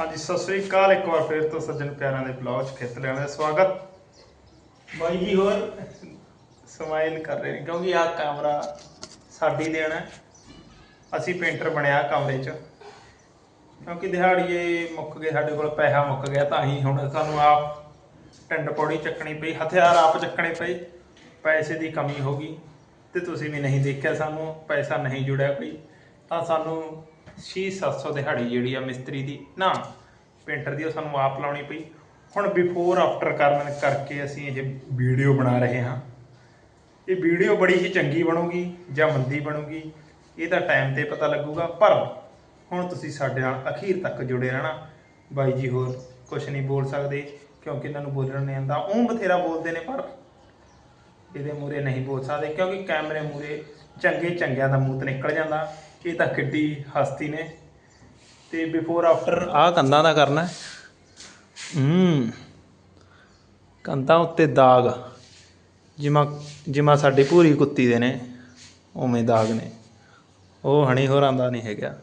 ਹਾਂਜੀ ਸਤਿ ਸ੍ਰੀ ਅਕਾਲ। ਇੱਕ ਵਾਰ ਫਿਰ ਤੋਂ ਸੱਜਣ ਪਿਆਰਿਆਂ ਦੇ ਬਲੌਗ 'ਚ ਖੇਤ ਲੈਣ ਦਾ ਸਵਾਗਤ। ਬਾਈ ਜੀ ਹੋਰ? ਸਮਾਈਲ ਕਰ ਰਹੇ ਨੇ ਕਿਉਂਕਿ ਆਹ ਕਮਰਾ ਸਾਡੀ ਦੇਣ ਹੈ। ਅਸੀਂ ਪੇਂਟਰ ਬਣਿਆ ਕਮਰੇ 'ਚ। ਕਿਉਂਕਿ ਦਿਹਾੜੀਏ ਮੁੱਕ ਗਏ ਸਾਡੇ ਕੋਲ ਪੈਸਾ ਮੁੱਕ ਗਿਆ ਤਾਂ ਹੀ ਹੁਣ ਸਾਨੂੰ ਆਪ ਟੰਡ ਪੌੜੀ ਚੱਕਣੀ ਪਈ ਹਥਿਆਰ ਆਪ ਚੱਕਣੇ ਪਏ। ਪੈਸੇ ਦੀ ਕਮੀ ਹੋ ਗਈ ਤੇ ਤੁਸੀਂ ਵੀ ਨਹੀਂ ਦੇਖਿਆ ਸਾਨੂੰ ਪੈਸਾ ਨਹੀਂ ਜੁੜਿਆ ਕੋਈ। ਤਾਂ ਸਾਨੂੰ 6-700 ਦਿਹਾੜੀ ਜਿਹੜੀ ਆ ਮਿਸਤਰੀ ਦੀ, ਨਾ, ਪੇਂਟਰ ਦੀ, ਉਹ ਸਾਨੂੰ ਆਪ ਲਾਉਣੀ ਪਈ। ਹੁਣ ਬਿਫੋਰ ਆਫਟਰ ਕਰਨ ਕਰਕੇ ਅਸੀਂ ਇਹ ਵੀਡੀਓ ਬਣਾ ਰਹੇ ਹਾਂ। ਇਹ ਵੀਡੀਓ ਬੜੀ ਹੀ ਚੰਗੀ ਬਣੂਗੀ, ਜਾਂ ਮੰਦੀ ਬਣੂਗੀ, ਇਹ ਤਾਂ ਟਾਈਮ ਤੇ ਪਤਾ ਲੱਗੂਗਾ। ਪਰ ਹੁਣ ਤੁਸੀਂ ਸਾਡੇ ਨਾਲ ਅਖੀਰ ਤੱਕ ਜੁੜੇ ਰਹਿਣਾ। ਬਾਈ ਜੀ ਹੋਰ ਕੁਝ ਨਹੀਂ ਬੋਲ ਸਕਦੇ, ਕਿਉਂਕਿ ਇਹਨਾਂ ਨੂੰ ਬੋਲਣ ਨਹੀਂ ਆਉਂਦਾ ਉਹ ਬਥੇਰਾ ਬੋਲਦੇ ਨੇ, ਪਰ ਇਹਦੇ ਮੂਰੇ ਨਹੀਂ ਬੋਲ ਸਕਦੇ, ਕਿਉਂਕਿ ਕੈਮਰੇ ਮੂਰੇ ਚੰਗੇ ਚੰਗਿਆਂ ਦਾ ਮੂੰਹ ਤੇ ਨਿਕਲ ਜਾਂਦਾ। ਇਹ ਤਾਂ ਕਿੱਡੀ ਹਸਤੀ ਨੇ। ਤੇ ਬਿਫੋਰ ਆਫਟਰ ਆਹ ਕੰਧਾਂ ਦਾ ਕਰਨਾ। ਹੂੰ। ਕੰਧਾਂ ਉੱਤੇ ਦਾਗ। ਜਿਵੇਂ ਜਿਵੇਂ ਸਾਡੀ ਪੂਰੀ ਕੁੱਤੀ ਦੇ ਨੇ। ਉਵੇਂ ਦਾਗ ਨੇ। ਉਹ ਹਣੀ ਹੋਰਾਂ ਦਾ ਨਹੀਂ ਹੈਗਾ।